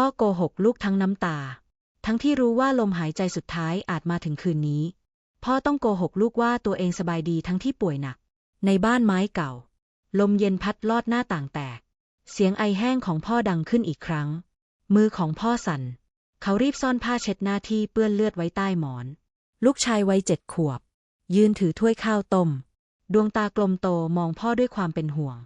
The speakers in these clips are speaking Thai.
พ่อโกหกลูกทั้งน้ำตา ทั้งที่รู้ว่าลมหายใจสุดท้ายอาจมาถึงคืนนี้ พ่อต้องโกหกลูกว่าตัวเองสบายดีทั้งที่ป่วยหนัก ในบ้านไม้เก่า ลมเย็นพัดลอดหน้าต่างแตก เสียงไอแห้งของพ่อดังขึ้นอีกครั้ง มือของพ่อสั่น เขารีบซ่อนผ้าเช็ดหน้าที่เปื้อนเลือดไว้ใต้หมอน ลูกชายวัยเจ็ดขวบ ยืนถือถ้วยข้าวต้ม ดวงตากลมโตมองพ่อด้วยความเป็นห่วง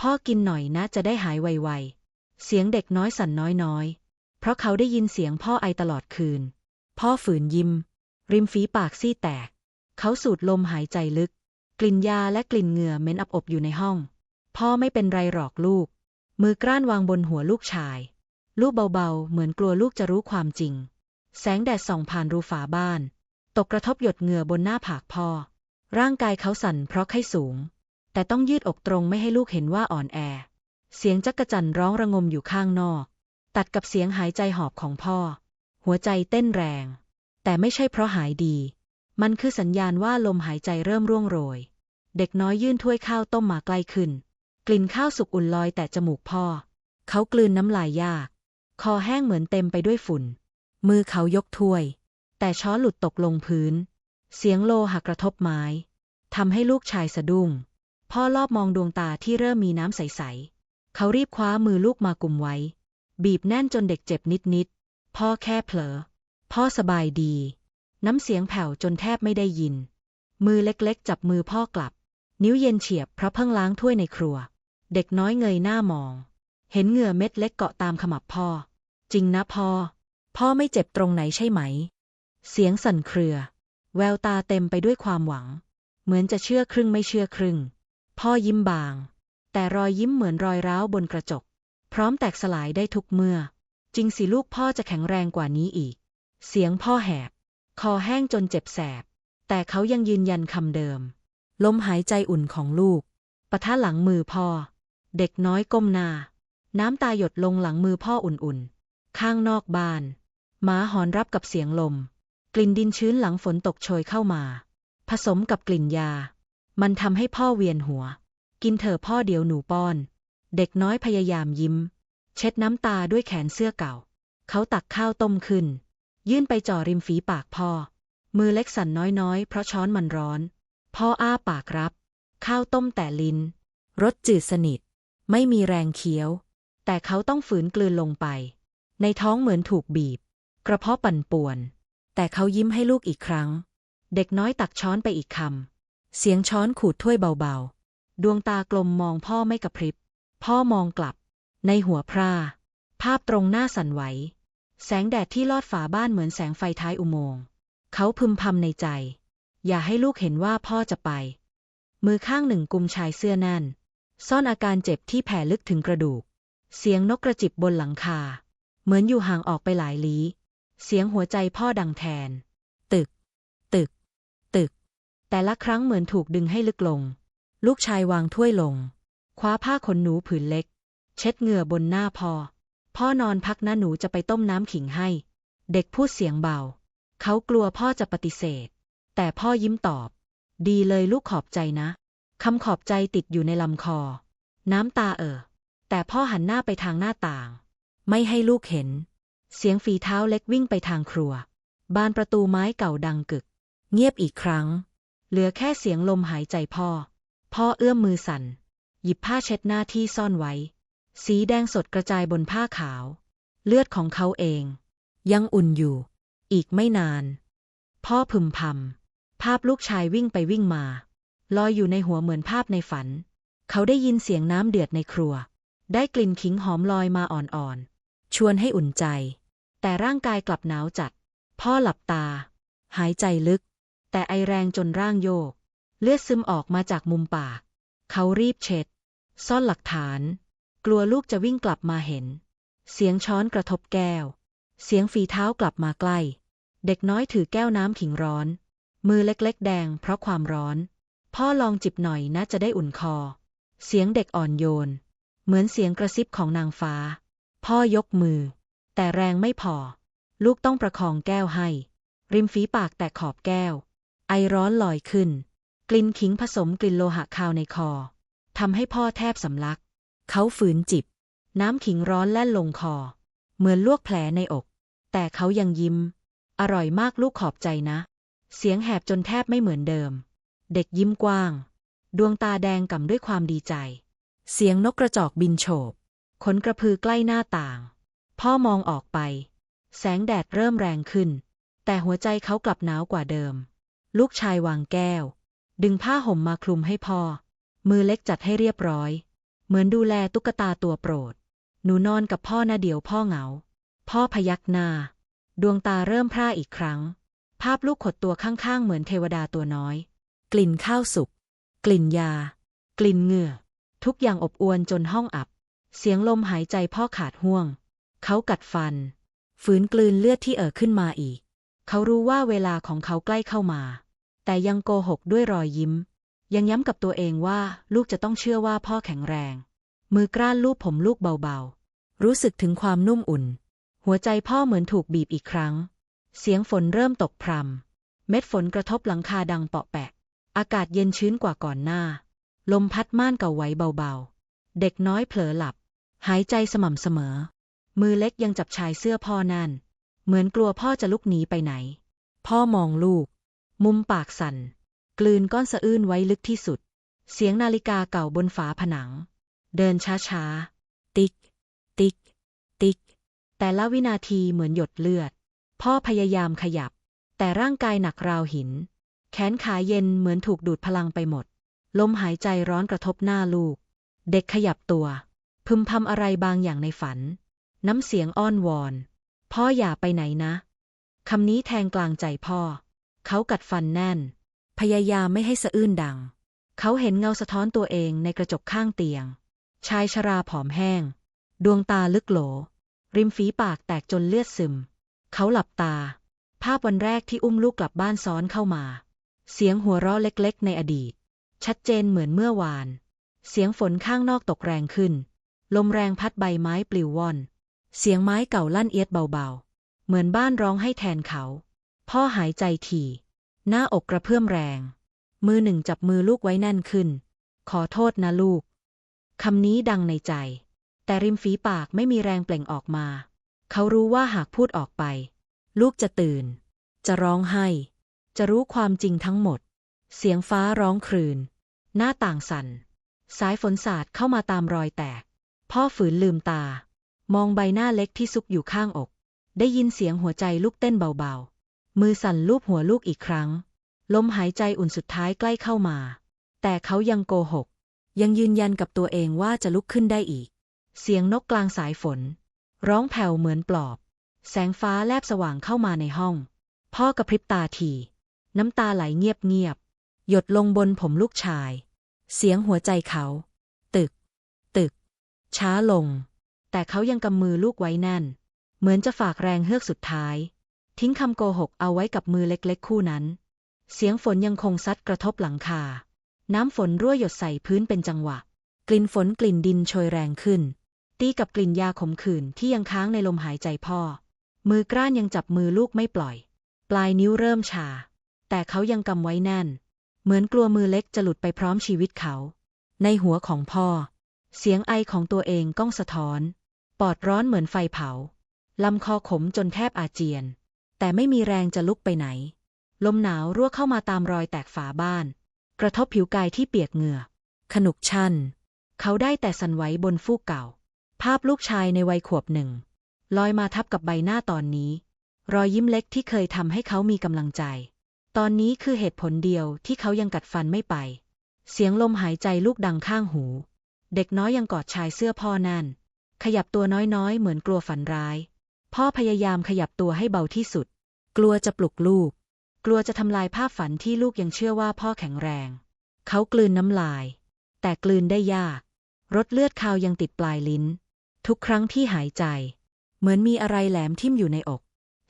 พ่อกินหน่อยนะจะได้หายไวๆเสียงเด็กน้อยสั่นน้อยๆ เพราะเขาได้ยินเสียงพ่อไอตลอดคืน พ่อฝืนยิ้ม ริมฝีปากซี่แตก เขาสูดลมหายใจลึก กลิ่นยาและกลิ่นเหงื่อเหม็นอับอบอยู่ในห้อง พ่อไม่เป็นไรหรอกลูก มือกล้านวางบนหัวลูกชาย ลูกเบาๆ เหมือนกลัวลูกจะรู้ความจริง แสงแดดส่องผ่านรูฝาบ้าน ตกกระทบหยดเหงื่อบนหน้าผากพ่อ ร่างกายเขาสั่นเพราะไข้สูง แต่ต้องยืดอกตรงไม่ให้ลูกเห็นว่าอ่อนแอ เสียงจักกะจั่นร้องระงมอยู่ข้างนอก ตัดกับเสียงหายใจหอบของพ่อ หัวใจเต้นแรง แต่ไม่ใช่เพราะหายดี มันคือสัญญาณว่าลมหายใจเริ่มร่วงโรย เด็กน้อยยื่นถ้วยข้าวต้มมาใกล้ขึ้น กลิ่นข้าวสุกอุ่นลอยแต่จมูกพ่อ เขากลืนน้ำลายยาก คอแห้งเหมือนเต็มไปด้วยฝุ่น มือเขายกถ้วย แต่ช้อนหลุดตกลงพื้น เสียงโลหะกระทบไม้ทำให้ลูกชายสะดุ้ง พ่อรอบมองดวงตาที่เริ่มมีน้ำใส ๆ เขารีบคว้ามือลูกมากุมไว้ บีบแน่นจนเด็กเจ็บนิดๆ พ่อแค่เผลอ พ่อสบายดี น้ำเสียงแผ่วจนแทบไม่ได้ยิน มือเล็กๆ จับมือพ่อกลับ นิ้วเย็นเฉียบเพราะเพิ่งล้างถ้วยในครัว เด็กน้อยเงยหน้ามอง เห็นเหงื่อเม็ดเล็กเกาะตามขมับพ่อ จริงนะพ่อ พ่อไม่เจ็บตรงไหนใช่ไหม เสียงสั่นเครือ แววตาเต็มไปด้วยความหวัง เหมือนจะเชื่อครึ่งไม่เชื่อครึ่ง พ่อยิ้มบาง แต่รอยยิ้มเหมือนรอยร้าวบนกระจก พร้อมแตกสลายได้ทุกเมื่อ จริงสิลูกพ่อจะแข็งแรงกว่านี้อีก เสียงพ่อแหบ คอแห้งจนเจ็บแสบ แต่เขายังยืนยันคำเดิม ลมหายใจอุ่นของลูก ปะทะหลังมือพ่อ เด็กน้อยก้มหน้า น้ำตาหยดลงหลังมือพ่ออุ่นๆ ข้างนอกบ้านหมาหอนรับกับเสียงลม กลิ่นดินชื้นหลังฝนตกโชยเข้ามา ผสมกับกลิ่นยา มันทำให้พ่อเวียนหัว กินเถอะพ่อเดี๋ยวหนูป้อน เด็กน้อยพยายามยิ้ม เช็ดน้ำตาด้วยแขนเสื้อเก่า เขาตักข้าวต้มขึ้น ยื่นไปจ่อริมฝีปากพ่อ มือเล็กสั่นน้อยๆ เพราะช้อนมันร้อน พ่ออ้าปากรับ ข้าวต้มแต่ลิ้น รสจืดสนิท ไม่มีแรงเคี้ยว แต่เขาต้องฝืนกลืนลงไป ในท้องเหมือนถูกบีบ กระเพาะปั่นป่วน แต่เขายิ้มให้ลูกอีกครั้ง เด็กน้อยตักช้อนไปอีกคำเสียงช้อนขูดถ้วยเบาๆ ดวงตากลมมองพ่อไม่กระพริบ พ่อมองกลับ ในหัวพรา ภาพตรงหน้าสั่นไหว แสงแดดที่ลอดฝาบ้านเหมือนแสงไฟท้ายอุโมงค์ เขาพึมพำในใจ อย่าให้ลูกเห็นว่าพ่อจะไป มือข้างหนึ่งกุมชายเสื้อแน่น ซ่อนอาการเจ็บที่แผ่ลึกถึงกระดูก เสียงนกกระจิบบนหลังคา เหมือนอยู่ห่างออกไปหลายลี้ เสียงหัวใจพ่อดังแทน ตึก ตึก ตึก แต่ละครั้งเหมือนถูกดึงให้ลึกลง ลูกชายวางถ้วยลง คว้าผ้าขนหนูผืนเล็ก เช็ดเหงื่อบนหน้าพอ พ่อนอนพักนะหนูจะไปต้มน้ำขิงให้ เด็กพูดเสียงเบา เขากลัวพ่อจะปฏิเสธ แต่พ่อยิ้มตอบ ดีเลยลูกขอบใจนะ คำขอบใจติดอยู่ในลำคอ น้ำตาเอ่อ แต่พ่อหันหน้าไปทางหน้าต่าง ไม่ให้ลูกเห็น เสียงฝีเท้าเล็กวิ่งไปทางครัว บานประตูไม้เก่าดังกึก เงียบอีกครั้ง เหลือแค่เสียงลมหายใจพ่อ พ่อเอื้อมมือสั่น หยิบผ้าเช็ดหน้าที่ซ่อนไว้ สีแดงสดกระจายบนผ้าขาว เลือดของเขาเอง ยังอุ่นอยู่ อีกไม่นาน พ่อพึมพำภาพลูกชายวิ่งไปวิ่งมา ลอยอยู่ในหัวเหมือนภาพในฝัน เขาได้ยินเสียงน้ำเดือดในครัว ได้กลิ่นขิงหอมลอยมาอ่อนๆ ชวนให้อุ่นใจ แต่ร่างกายกลับหนาวจัด พ่อหลับตา หายใจลึก แต่ไอแรงจนร่างโยก เลือดซึมออกมาจากมุมปาก เขารีบเช็ด ซ่อนหลักฐาน กลัวลูกจะวิ่งกลับมาเห็น เสียงช้อนกระทบแก้ว เสียงฝีเท้ากลับมาใกล้ เด็กน้อยถือแก้วน้ำขิงร้อน มือเล็กๆ แดงเพราะความร้อน พ่อลองจิบหน่อยนะจะได้อุ่นคอ เสียงเด็กอ่อนโยน เหมือนเสียงกระซิบของนางฟ้า พ่อยกมือ แต่แรงไม่พอ ลูกต้องประคองแก้วให้ ริมฝีปากแตกขอบแก้ว ไอร้อนลอยขึ้น กลิ่นขิงผสมกลิ่นโลหะคาวในคอ ทำให้พ่อแทบสำลัก เขาฝืนจิบ น้ำขิงร้อนแล่นลงคอ เหมือนลวกแผลในอก แต่เขายังยิ้ม อร่อยมากลูกขอบใจนะ เสียงแหบจนแทบไม่เหมือนเดิม เด็กยิ้มกว้าง ดวงตาแดงก่ำด้วยความดีใจ เสียงนกกระจอกบินโฉบขนกระพือใกล้หน้าต่าง พ่อมองออกไป แสงแดดเริ่มแรงขึ้น แต่หัวใจเขากลับหนาวกว่าเดิม ลูกชายวางแก้ว ดึงผ้าห่มมาคลุมให้พ่อ มือเล็กจัดให้เรียบร้อย เหมือนดูแลตุ๊กตาตัวโปรด หนูนอนกับพ่อนะเดี๋ยวพ่อเหงา พ่อพยักหน้า ดวงตาเริ่มพร่าอีกครั้ง ภาพลูกขดตัวข้างๆ เหมือนเทวดาตัวน้อย กลิ่นข้าวสุก กลิ่นยา กลิ่นเหงื่อ ทุกอย่างอบอวนจนห้องอับ เสียงลมหายใจพ่อขาดห่วง เขากัดฟัน ฝืนกลืนเลือดที่เอ่อขึ้นมาอีก เขารู้ว่าเวลาของเขาใกล้เข้ามา แต่ยังโกหกด้วยรอยยิ้ม ยังย้ำกับตัวเองว่าลูกจะต้องเชื่อว่าพ่อแข็งแรง มือกล้านลูบผมลูกเบาๆ รู้สึกถึงความนุ่มอุ่น หัวใจพ่อเหมือนถูกบีบอีกครั้ง เสียงฝนเริ่มตกพรำเม็ดฝนกระทบหลังคาดังเปาะแปะ อากาศเย็นชื้นกว่าก่อนหน้า ลมพัดม่านเก่าไว้เบาๆ เด็กน้อยเผลอหลับ หายใจสม่ำเสมอ มือเล็กยังจับชายเสื้อพ่อนั่น เหมือนกลัวพ่อจะลุกหนีไปไหน พ่อมองลูก มุมปากสั่น กลืนก้อนสะอื้นไว้ลึกที่สุด เสียงนาฬิกาเก่าบนฝาผนัง เดินช้าๆ ติ๊ก ติ๊ก ติ๊ก แต่ละวินาทีเหมือนหยดเลือด พ่อพยายามขยับ แต่ร่างกายหนักราวหิน แขนขาเย็นเหมือนถูกดูดพลังไปหมด ลมหายใจร้อนกระทบหน้าลูก เด็กขยับตัว พึมพำอะไรบางอย่างในฝัน น้ำเสียงอ้อนวอน พ่ออย่าไปไหนนะ คำนี้แทงกลางใจพ่อ เขากัดฟันแน่น พยายามไม่ให้สะอื้นดัง เขาเห็นเงาสะท้อนตัวเองในกระจกข้างเตียง ชายชราผอมแห้ง ดวงตาลึกโหล ริมฝีปากแตกจนเลือดซึม เขาหลับตา ภาพวันแรกที่อุ้มลูกกลับบ้านซ้อนเข้ามา เสียงหัวเราะเล็กๆ ในอดีต ชัดเจนเหมือนเมื่อวาน เสียงฝนข้างนอกตกแรงขึ้น ลมแรงพัดใบไม้ปลิวว่อน เสียงไม้เก่าลั่นเอียดเบาๆ เหมือนบ้านร้องให้แทนเขา พ่อหายใจถี่ หน้าอกกระเพื่อมแรง มือหนึ่งจับมือลูกไว้แน่นขึ้น ขอโทษนะลูก คำนี้ดังในใจ แต่ริมฝีปากไม่มีแรงเปล่งออกมา เขารู้ว่าหากพูดออกไป ลูกจะตื่น จะร้องไห้ จะรู้ความจริงทั้งหมด เสียงฟ้าร้องครืน หน้าต่างสั่น สายฝนสาดเข้ามาตามรอยแตก พ่อฝืนลืมตา มองใบหน้าเล็กที่ซุกอยู่ข้างอก ได้ยินเสียงหัวใจลูกเต้นเบาๆ มือสั่นลูบหัวลูกอีกครั้ง ลมหายใจอุ่นสุดท้ายใกล้เข้ามา แต่เขายังโกหก ยังยืนยันกับตัวเองว่าจะลุกขึ้นได้อีก เสียงนกกลางสายฝน ร้องแผ่วเหมือนปลอบ แสงฟ้าแลบสว่างเข้ามาในห้อง พ่อกระพริบตาที น้ำตาไหลเงียบๆหยดลงบนผมลูกชาย เสียงหัวใจเขา ตึก ตึก ช้าลง แต่เขายังกำมือลูกไว้แน่น เหมือนจะฝากแรงเฮือกสุดท้าย ทิ้งคำโกหกเอาไว้กับมือเล็กๆ คู่นั้น เสียงฝนยังคงซัดกระทบหลังคา น้ำฝนรั่วหยดใส่พื้นเป็นจังหวะ กลิ่นฝนกลิ่นดินโชยแรงขึ้น ตีกับกลิ่นยาขมขื่นที่ยังค้างในลมหายใจพ่อ มือกล้านยังจับมือลูกไม่ปล่อย ปลายนิ้วเริ่มชา แต่เขายังกำไว้แน่น เหมือนกลัวมือเล็กจะหลุดไปพร้อมชีวิตเขา ในหัวของพ่อ เสียงไอของตัวเองก้องสะท้อน ปอดร้อนเหมือนไฟเผาลำคอขมจนแทบอาเจียน แต่ไม่มีแรงจะลุกไปไหน ลมหนาวรั่วเข้ามาตามรอยแตกฝาบ้าน กระทบผิวกายที่เปียกเหงื่อ ขนุกชัน เขาได้แต่สันไหวบนฟูกเก่า ภาพลูกชายในวัยขวบหนึ่ง ลอยมาทับกับใบหน้าตอนนี้ รอยยิ้มเล็กที่เคยทำให้เขามีกำลังใจ ตอนนี้คือเหตุผลเดียวที่เขายังกัดฟันไม่ไป เสียงลมหายใจลูกดังข้างหู เด็กน้อยยังกอดชายเสื้อพ่อนั่นขยับตัวน้อยๆ เหมือนกลัวฝันร้าย พ่อพยายามขยับตัวให้เบาที่สุด กลัวจะปลุกลูก กลัวจะทำลายภาพฝันที่ลูกยังเชื่อว่าพ่อแข็งแรง เขากลืนน้ำลาย แต่กลืนได้ยาก รสเลือดคาวยังติดปลายลิ้น ทุกครั้งที่หายใจ เหมือนมีอะไรแหลมทิ่มอยู่ในอก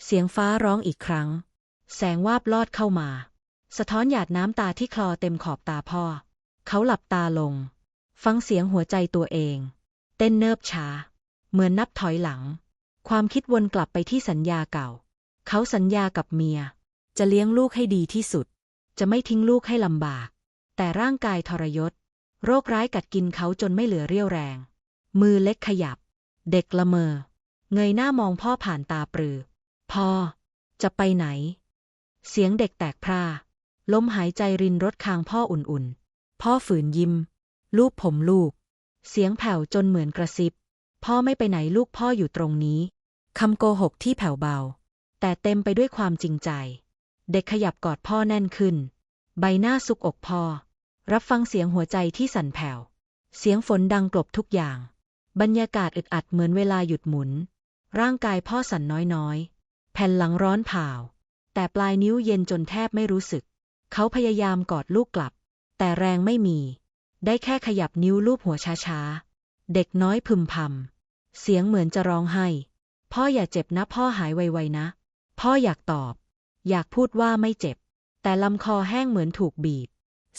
เสียงฟ้าร้องอีกครั้ง แสงวาบลอดเข้ามา สะท้อนหยาดน้ำตาที่คลอเต็มขอบตาพ่อ เขาหลับตาลง ฟังเสียงหัวใจตัวเอง เต้นเนิบช้า เหมือนนับถอยหลัง ความคิดวนกลับไปที่สัญญาเก่า เขาสัญญากับเมีย จะเลี้ยงลูกให้ดีที่สุด จะไม่ทิ้งลูกให้ลำบาก แต่ร่างกายทรยศ โรคร้ายกัดกินเขาจนไม่เหลือเรี่ยวแรง มือเล็กขยับ เด็กละเมอ เงยหน้ามองพ่อผ่านตาปรือ พ่อ จะไปไหน เสียงเด็กแตกพร่าลมหายใจรินรถคางพ่ออุ่นๆ พ่อฝืนยิ้ม ลูบผมลูก เสียงแผ่วจนเหมือนกระซิบ พ่อไม่ไปไหนลูกพ่ออยู่ตรงนี้ คำโกหกที่แผ่วเบา แต่เต็มไปด้วยความจริงใจ เด็กขยับกอดพ่อแน่นขึ้น ใบหน้าซุกอกพ่อ รับฟังเสียงหัวใจที่สั่นแผ่ว เสียงฝนดังกลบทุกอย่าง บรรยากาศอึดอัดเหมือนเวลาหยุดหมุน ร่างกายพ่อสั่นน้อยๆ แผ่นหลังร้อนเผาแต่ปลายนิ้วเย็นจนแทบไม่รู้สึก เขาพยายามกอดลูกกลับ แต่แรงไม่มี ได้แค่ขยับนิ้วลูบหัวช้าๆ เด็กน้อยพึมพำเสียงเหมือนจะร้องไห้ พ่ออย่าเจ็บนะพ่อหายไวๆนะ พ่ออยากตอบ อยากพูดว่าไม่เจ็บ แต่ลำคอแห้งเหมือนถูกบีบ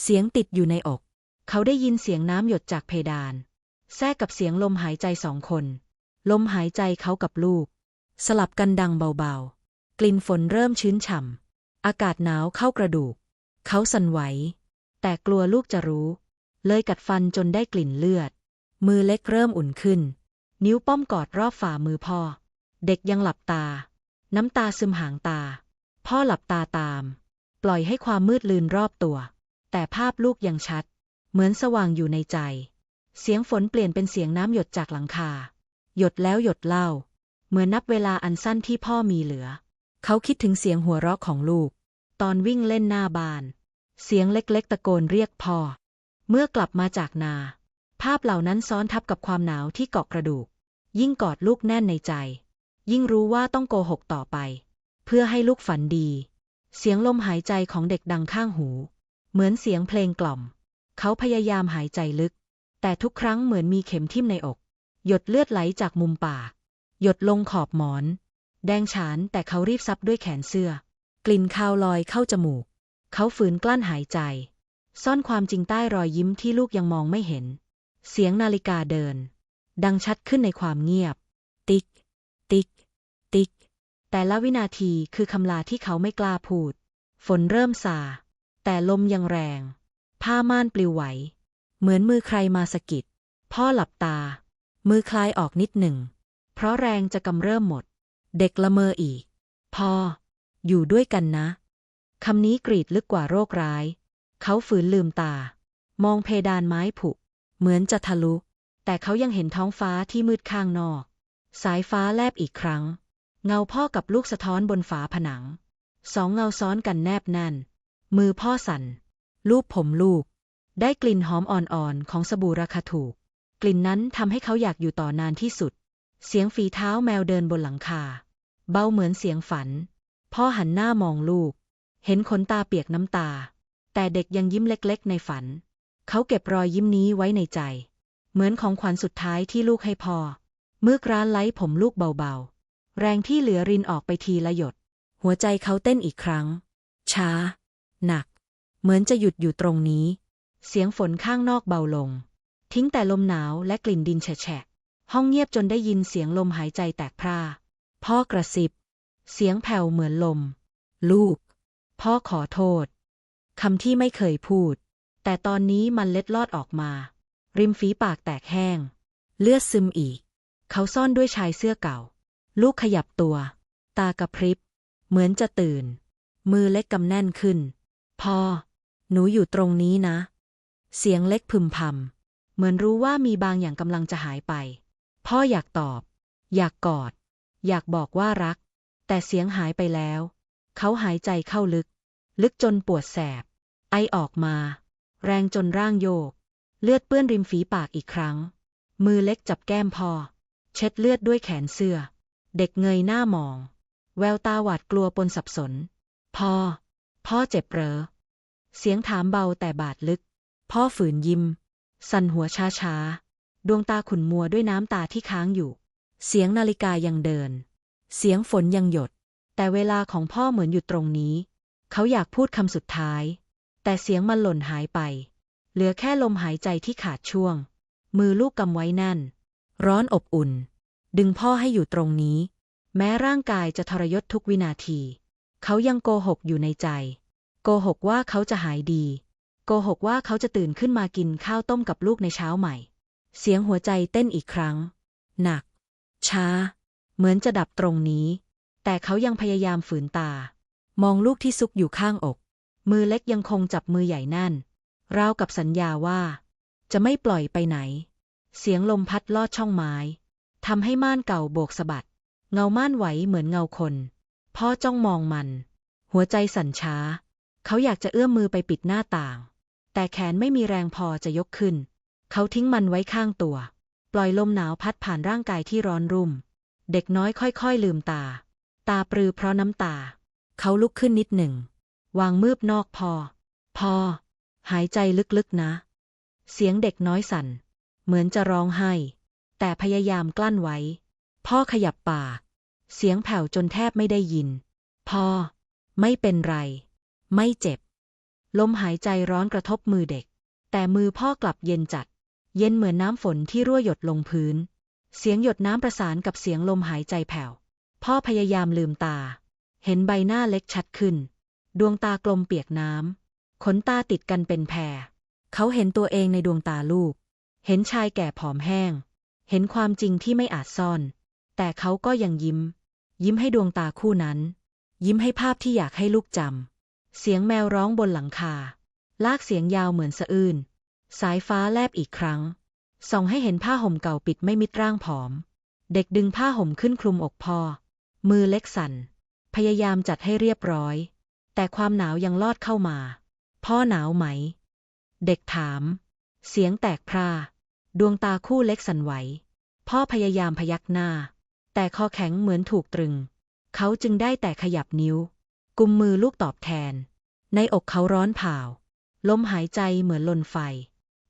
เสียงติดอยู่ในอก เขาได้ยินเสียงน้ำหยดจากเพดาน แทรกกับเสียงลมหายใจสองคน ลมหายใจเขากับลูก สลับกันดังเบาๆ กลิ่นฝนเริ่มชื้นฉ่ำอากาศหนาวเข้ากระดูก เขาสั่นไหว แต่กลัวลูกจะรู้ เลยกัดฟันจนได้กลิ่นเลือด มือเล็กเริ่มอุ่นขึ้น นิ้วป้อมกอดรอบฝ่ามือพ่อ เด็กยังหลับตา น้ำตาซึมหางตา พ่อหลับตาตาม ปล่อยให้ความมืดลืนรอบตัว แต่ภาพลูกยังชัด เหมือนสว่างอยู่ในใจ เสียงฝนเปลี่ยนเป็นเสียงน้ำหยดจากหลังคา หยดแล้วหยดเล่า เหมือนนับเวลาอันสั้นที่พ่อมีเหลือ เขาคิดถึงเสียงหัวเราะของลูก ตอนวิ่งเล่นหน้าบาน เสียงเล็กๆตะโกนเรียกพ่อ เมื่อกลับมาจากนา ภาพเหล่านั้นซ้อนทับกับความหนาวที่เกาะกระดูก ยิ่งกอดลูกแน่นในใจ ยิ่งรู้ว่าต้องโกหกต่อไป เพื่อให้ลูกฝันดี เสียงลมหายใจของเด็กดังข้างหู เหมือนเสียงเพลงกล่อม เขาพยายามหายใจลึก แต่ทุกครั้งเหมือนมีเข็มทิ่มในอก หยดเลือดไหลจากมุมปาก หยดลงขอบหมอน แดงฉานแต่เขารีบซับด้วยแขนเสื้อ กลิ่นคาวลอยเข้าจมูก เขาฝืนกลั้นหายใจ ซ่อนความจริงใต้รอยยิ้มที่ลูกยังมองไม่เห็น เสียงนาฬิกาเดิน ดังชัดขึ้นในความเงียบ ติ๊ก ติ๊ก ติ๊ก แต่ละวินาทีคือคำลาที่เขาไม่กล้าพูด ฝนเริ่มซาแต่ลมยังแรง ผ้าม่านปลิวไหว เหมือนมือใครมาสะกิด พ่อหลับตา มือคลายออกนิดหนึ่ง เพราะแรงจะกำเริ่มหมด เด็กละเมออีก พ่อ อยู่ด้วยกันนะ คำนี้กรีดลึกกว่าโรคร้าย เขาฝืนลืมตา มองเพดานไม้ผุ เหมือนจะทะลุ แต่เขายังเห็นท้องฟ้าที่มืดข้างนอก สายฟ้าแลบอีกครั้ง เงาพ่อกับลูกสะท้อนบนฝาผนัง สองเงาซ้อนกันแนบแน่น มือพ่อสั่น ลูบผมลูก ได้กลิ่นหอมอ่อนๆ ของสบู่ราคาถูก กลิ่นนั้นทำให้เขาอยากอยู่ต่อนานที่สุด เสียงฝีเท้าแมวเดินบนหลังคา เบาเหมือนเสียงฝัน พ่อหันหน้ามองลูก เห็นขนตาเปียกน้ำตา แต่เด็กยังยิ้มเล็กๆในฝัน เขาเก็บรอยยิ้มนี้ไว้ในใจ เหมือนของขวัญสุดท้ายที่ลูกให้พ่อเมื่อกร้านไล้ผมลูกเบาๆ แรงที่เหลือรินออกไปทีละหยด หัวใจเขาเต้นอีกครั้ง ช้า หนัก เหมือนจะหยุดอยู่ตรงนี้ เสียงฝนข้างนอกเบาลง ทิ้งแต่ลมหนาวและกลิ่นดินแฉะห้องเงียบจนได้ยินเสียงลมหายใจแตกพร่า พ่อกระซิบ เสียงแผ่วเหมือนลม ลูก พ่อขอโทษคำที่ไม่เคยพูด แต่ตอนนี้มันเล็ดลอดออกมา ริมฝีปากแตกแห้ง เลือดซึมอีก เขาซ่อนด้วยชายเสื้อเก่า ลูกขยับตัว ตากระพริบ เหมือนจะตื่น มือเล็กกำแน่นขึ้นพ่อหนูอยู่ตรงนี้นะ เสียงเล็กพึมพำเหมือนรู้ว่ามีบางอย่างกำลังจะหายไป พ่ออยากตอบ อยากกอด อยากบอกว่ารัก แต่เสียงหายไปแล้ว เขาหายใจเข้าลึก ลึกจนปวดแสบ ไอออกมา แรงจนร่างโยก เลือดเปื้อนริมฝีปากอีกครั้ง มือเล็กจับแก้มพ่อเช็ดเลือดด้วยแขนเสื้อ เด็กเงยหน้ามอง แววตาหวาดกลัวปนสับสน พ่อ พ่อเจ็บเหรอ เสียงถามเบาแต่บาดลึก พ่อฝืนยิ้ม สั่นหัวช้าช้าๆ ดวงตาขุ่นมัวด้วยน้ำตาที่ค้างอยู่ เสียงนาฬิกายังเดิน เสียงฝนยังหยด แต่เวลาของพ่อเหมือนอยู่ตรงนี้ เขาอยากพูดคำสุดท้าย แต่เสียงมันหล่นหายไป เหลือแค่ลมหายใจที่ขาดช่วง มือลูกกำไว้แน่น ร้อนอบอุ่น ดึงพ่อให้อยู่ตรงนี้ แม้ร่างกายจะทรยศทุกวินาที เขายังโกหกอยู่ในใจ โกหกว่าเขาจะหายดี โกหกว่าเขาจะตื่นขึ้นมากินข้าวต้มกับลูกในเช้าใหม่ เสียงหัวใจเต้นอีกครั้ง หนัก ช้า เหมือนจะดับตรงนี้ แต่เขายังพยายามฝืนตา มองลูกที่ซุกอยู่ข้างอก มือเล็กยังคงจับมือใหญ่แน่นราวกับสัญญาว่า จะไม่ปล่อยไปไหน เสียงลมพัดลอดช่องไม้ทำให้ม่านเก่าโบกสะบัด เงาม่านไหวเหมือนเงาคน พ่อจ้องมองมัน หัวใจสั่นช้า เขาอยากจะเอื้อมมือไปปิดหน้าต่าง แต่แขนไม่มีแรงพอจะยกขึ้น เขาทิ้งมันไว้ข้างตัว ปล่อยลมหนาวพัดผ่านร่างกายที่ร้อนรุ่ม เด็กน้อยค่อยๆลืมตา ตาปรือเพราะน้ำตา เขาลุกขึ้นนิดหนึ่ง วางมืบนอกพอ พอ หายใจลึกๆนะ เสียงเด็กน้อยสั่น เหมือนจะร้องไห้ แต่พยายามกลั้นไว้ พ่อขยับปาก เสียงแผ่วจนแทบไม่ได้ยิน พ่อ ไม่เป็นไร ไม่เจ็บ ลมหายใจร้อนกระทบมือเด็ก แต่มือพ่อกลับเย็นจัด เย็นเหมือนน้ำฝนที่รั่วหยดลงพื้น เสียงหยดน้ำประสานกับเสียงลมหายใจแผ่ว พ่อพยายามลืมตา เห็นใบหน้าเล็กชัดขึ้น ดวงตากลมเปียกน้ำขนตาติดกันเป็นแพรเขาเห็นตัวเองในดวงตาลูก เห็นชายแก่ผอมแห้ง เห็นความจริงที่ไม่อาจซ่อน แต่เขาก็ยังยิ้ม ยิ้มให้ดวงตาคู่นั้น ยิ้มให้ภาพที่อยากให้ลูกจำ เสียงแมวร้องบนหลังคา ลากเสียงยาวเหมือนสะอื้น สายฟ้าแลบอีกครั้ง ส่องให้เห็นผ้าห่มเก่าปิดไม่มิดร่างผอม เด็กดึงผ้าห่มขึ้นคลุมอกพ่อ มือเล็กสั่น พยายามจัดให้เรียบร้อย แต่ความหนาวยังลอดเข้ามา พ่อหนาวไหม เด็กถาม เสียงแตกพร่า ดวงตาคู่เล็กสั่นไหว พ่อพยายามพยักหน้า แต่คอแข็งเหมือนถูกตรึง เขาจึงได้แต่ขยับนิ้ว กุมมือลูกตอบแทน ในอกเขาร้อนเผาลมหายใจเหมือนลนไฟ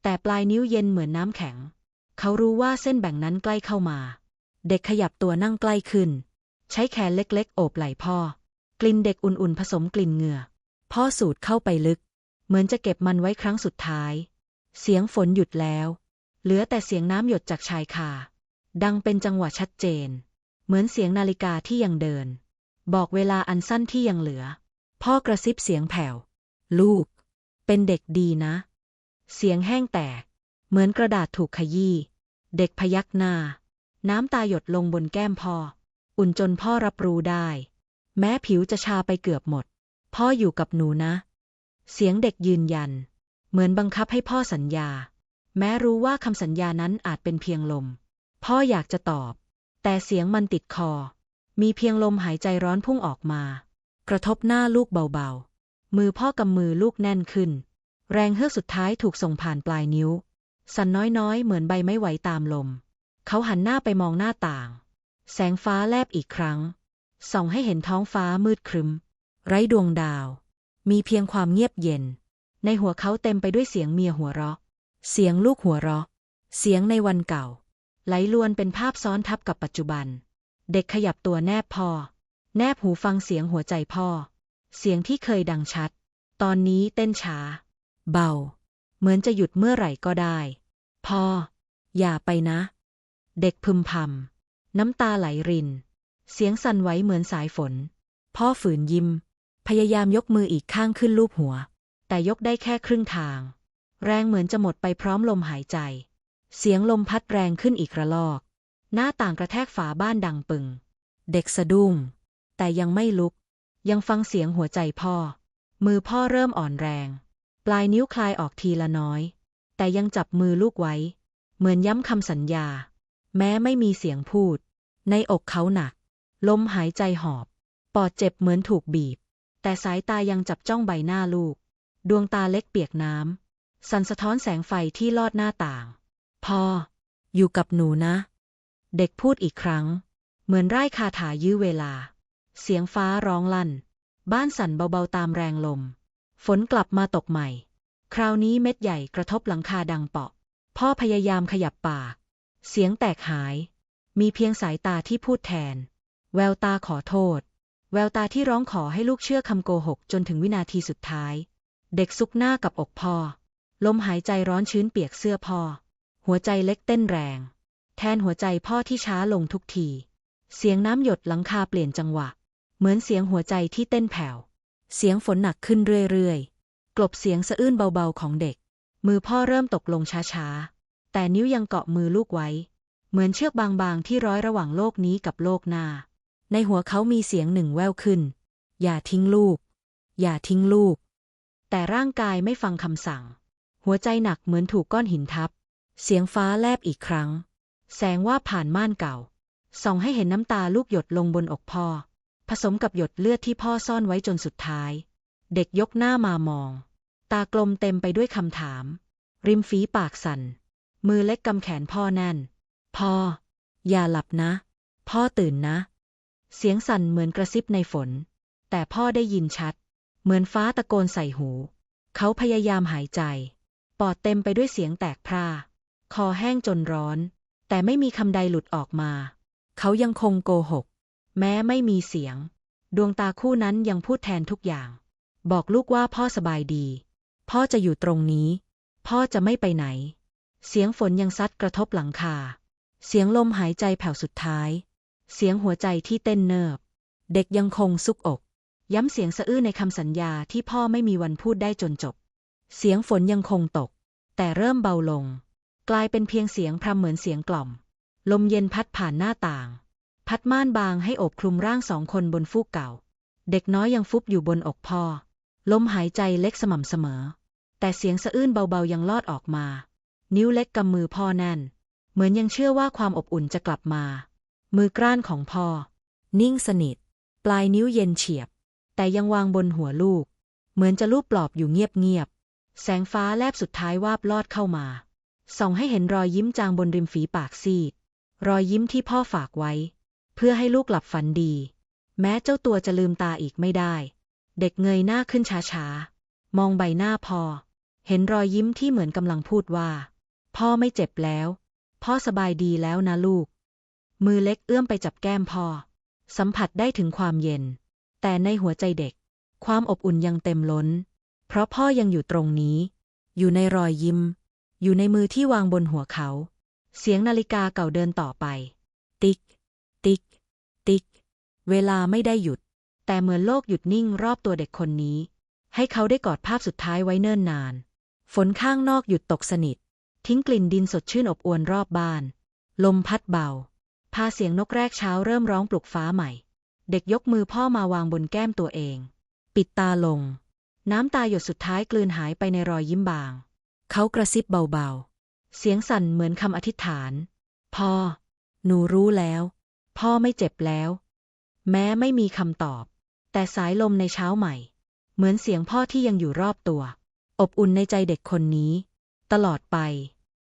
แต่ปลายนิ้วเย็นเหมือนน้ำแข็ง เขารู้ว่าเส้นแบ่งนั้นใกล้เข้ามา เด็กขยับตัวนั่งใกล้ขึ้น ใช้แขนเล็กๆ โอบไหล่พ่อ กลิ่นเด็กอุ่นๆ ผสมกลิ่นเหงื่อ พ่อสูดเข้าไปลึก เหมือนจะเก็บมันไว้ครั้งสุดท้าย เสียงฝนหยุดแล้ว เหลือแต่เสียงน้ำหยดจากชายคา ดังเป็นจังหวะชัดเจน เหมือนเสียงนาฬิกาที่ยังเดิน บอกเวลาอันสั้นที่ยังเหลือ พ่อกระซิบเสียงแผ่ว ลูก เป็นเด็กดีนะ เสียงแห้งแตก เหมือนกระดาษถูกขยี้ เด็กพยักหน้า น้ำตาหยดลงบนแก้มพ่อ อุ่นจนพ่อรับรู้ได้ แม้ผิวจะชาไปเกือบหมด พ่ออยู่กับหนูนะ เสียงเด็กยืนยัน เหมือนบังคับให้พ่อสัญญา แม้รู้ว่าคำสัญญานั้นอาจเป็นเพียงลม พ่ออยากจะตอบ แต่เสียงมันติดคอ มีเพียงลมหายใจร้อนพุ่งออกมา กระทบหน้าลูกเบาๆ มือพ่อกำมือลูกแน่นขึ้น แรงเฮือกสุดท้ายถูกส่งผ่านปลายนิ้ว สั่นน้อยๆ เหมือนใบไม้ไหวตามลม เขาหันหน้าไปมองหน้าต่าง แสงฟ้าแลบอีกครั้ง ส่องให้เห็นท้องฟ้ามืดครึมไร้ดวงดาว มีเพียงความเงียบเย็น ในหัวเขาเต็มไปด้วยเสียงเมียหัวเราะ เสียงลูกหัวเราะ เสียงในวันเก่า ไหลลวนเป็นภาพซ้อนทับกับปัจจุบัน เด็กขยับตัวแนบพ่อ แนบหูฟังเสียงหัวใจพ่อ เสียงที่เคยดังชัด ตอนนี้เต้นช้า เบา เหมือนจะหยุดเมื่อไหร่ก็ได้ พ่อ อย่าไปนะ เด็กพึมพำน้ำตาไหลริน เสียงสั่นไหวเหมือนสายฝน พ่อฝืนยิ้ม พยายามยกมืออีกข้างขึ้นลูบหัว แต่ยกได้แค่ครึ่งทาง แรงเหมือนจะหมดไปพร้อมลมหายใจ เสียงลมพัดแรงขึ้นอีกระลอก หน้าต่างกระแทกฝาบ้านดังปึง เด็กสะดุ้ง แต่ยังไม่ลุก ยังฟังเสียงหัวใจพ่อ มือพ่อเริ่มอ่อนแรง ปลายนิ้วคลายออกทีละน้อย แต่ยังจับมือลูกไว้ เหมือนย้ำคำสัญญา แม้ไม่มีเสียงพูด ในอกเขาหนัก ลมหายใจหอบ ปอดเจ็บเหมือนถูกบีบ แต่สายตายังจับจ้องใบหน้าลูก ดวงตาเล็กเปียกน้ำ สันสะท้อนแสงไฟที่ลอดหน้าต่างพ่ออยู่กับหนูนะ เด็กพูดอีกครั้ง เหมือนไร้คาถายื้อเวลา เสียงฟ้าร้องลั่น บ้านสั่นเบาๆตามแรงลม ฝนกลับมาตกใหม่ คราวนี้เม็ดใหญ่กระทบหลังคาดังเปาะ พ่อพยายามขยับปาก เสียงแตกหาย มีเพียงสายตาที่พูดแทน แววตาขอโทษ แววตาที่ร้องขอให้ลูกเชื่อคำโกหกจนถึงวินาทีสุดท้าย เด็กซุกหน้ากับอกพ่อ ลมหายใจร้อนชื้นเปียกเสื้อพ่อ หัวใจเล็กเต้นแรง แทนหัวใจพ่อที่ช้าลงทุกที เสียงน้ำหยดหลังคาเปลี่ยนจังหวะ เหมือนเสียงหัวใจที่เต้นแผ่ว เสียงฝนหนักขึ้นเรื่อยๆ กลบเสียงสะอื้นเบาๆของเด็ก มือพ่อเริ่มตกลงช้าๆ แต่นิ้วยังเกาะมือลูกไว้ เหมือนเชือกบางๆที่ร้อยระหว่างโลกนี้กับโลกหน้า ในหัวเขามีเสียงหนึ่งแว่วขึ้น อย่าทิ้งลูก อย่าทิ้งลูก แต่ร่างกายไม่ฟังคำสั่ง หัวใจหนักเหมือนถูกก้อนหินทับ เสียงฟ้าแลบอีกครั้ง แสงว่าผ่านม่านเก่า ส่องให้เห็นน้ำตาลูกหยดลงบนอกพ่อ ผสมกับหยดเลือดที่พ่อซ่อนไว้จนสุดท้าย เด็กยกหน้ามามอง ตากลมเต็มไปด้วยคำถาม ริมฝีปากสั่น มือเล็กกำแขนพ่อแน่น พ่อ อย่าหลับนะ พ่อตื่นนะ เสียงสั่นเหมือนกระซิบในฝน แต่พ่อได้ยินชัด เหมือนฟ้าตะโกนใส่หู เขาพยายามหายใจ ปอดเต็มไปด้วยเสียงแตกพร่า คอแห้งจนร้อน แต่ไม่มีคำใดหลุดออกมา เขายังคงโกหก แม้ไม่มีเสียง ดวงตาคู่นั้นยังพูดแทนทุกอย่าง บอกลูกว่าพ่อสบายดี พ่อจะอยู่ตรงนี้ พ่อจะไม่ไปไหน เสียงฝนยังซัดกระทบหลังคา เสียงลมหายใจแผ่วสุดท้าย เสียงหัวใจที่เต้นเนิบ เด็กยังคงซุกอก ย้ำเสียงสะอื้นในคำสัญญาที่พ่อไม่มีวันพูดได้จนจบ เสียงฝนยังคงตก แต่เริ่มเบาลง กลายเป็นเพียงเสียงพรำเหมือนเสียงกล่อม ลมเย็นพัดผ่านหน้าต่าง พัดม่านบางให้โอบคลุมร่างสองคนบนฟูกเก่า เด็กน้อยยังฟุบอยู่บนอกพ่อ ลมหายใจเล็กสม่ำเสมอ แต่เสียงสะอื้นเบาๆยังลอดออกมา นิ้วเล็กกำมือพ่อแน่น เหมือนยังเชื่อว่าความอบอุ่นจะกลับมา มือกร้านของพ่อ นิ่งสนิท ปลายนิ้วเย็นเฉียบ แต่ยังวางบนหัวลูก เหมือนจะลูบปลอบอยู่เงียบๆแสงฟ้าแลบสุดท้ายวาบลอดเข้ามาส่องให้เห็นรอยยิ้มจางบนริมฝีปากซีด รอยยิ้มที่พ่อฝากไว้ เพื่อให้ลูกหลับฝันดี แม้เจ้าตัวจะลืมตาอีกไม่ได้ เด็กเงยหน้าขึ้นช้าๆ มองใบหน้าพ่อ เห็นรอยยิ้มที่เหมือนกำลังพูดว่า พ่อไม่เจ็บแล้ว พ่อสบายดีแล้วนะลูก มือเล็กเอื้อมไปจับแก้มพ่อ สัมผัสได้ถึงความเย็น แต่ในหัวใจเด็ก ความอบอุ่นยังเต็มล้น เพราะพ่อยังอยู่ตรงนี้ อยู่ในรอยยิ้ม อยู่ในมือที่วางบนหัวเขา เสียงนาฬิกาเก่าเดินต่อไป ติ๊ก ติ๊ก ติ๊ก เวลาไม่ได้หยุด แต่เหมือนโลกหยุดนิ่งรอบตัวเด็กคนนี้ ให้เขาได้กอดภาพสุดท้ายไว้เนิ่นนาน ฝนข้างนอกหยุดตกสนิท ทิ้งกลิ่นดินสดชื่นอบอวลรอบบ้าน ลมพัดเบา พาเสียงนกแรกเช้าเริ่มร้องปลุกฟ้าใหม่ เด็กยกมือพ่อมาวางบนแก้มตัวเอง ปิดตาลง น้ำตาหยดสุดท้ายกลืนหายไปในรอยยิ้มบาง เขากระซิบเบาๆ เสียงสั่นเหมือนคำอธิษฐาน พ่อ หนูรู้แล้ว พ่อไม่เจ็บแล้ว แม้ไม่มีคำตอบ แต่สายลมในเช้าใหม่ เหมือนเสียงพ่อที่ยังอยู่รอบตัว อบอุ่นในใจเด็กคนนี้ ตลอดไป